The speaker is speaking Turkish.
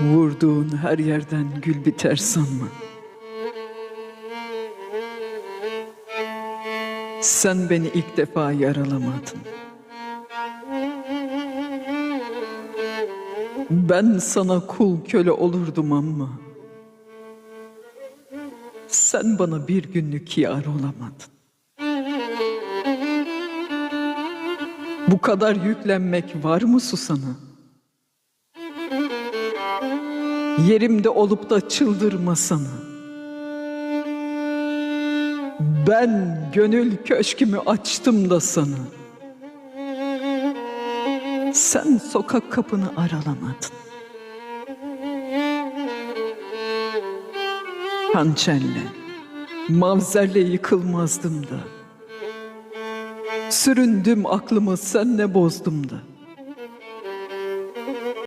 Vurduğun her yerden gül biter sanma. Sen beni ilk defa yaralamadın. Ben sana kul köle olurdum ama sen bana bir günlük yar olamadın. Bu kadar yüklenmek var mı susana? Yerimde olup da çıldırmasana. Ben gönül köşkümü açtım da sana. Sen sokak kapını aralamadın. Hançerle, mavzerle yıkılmazdım da. Süründüm aklımı senle bozdum da.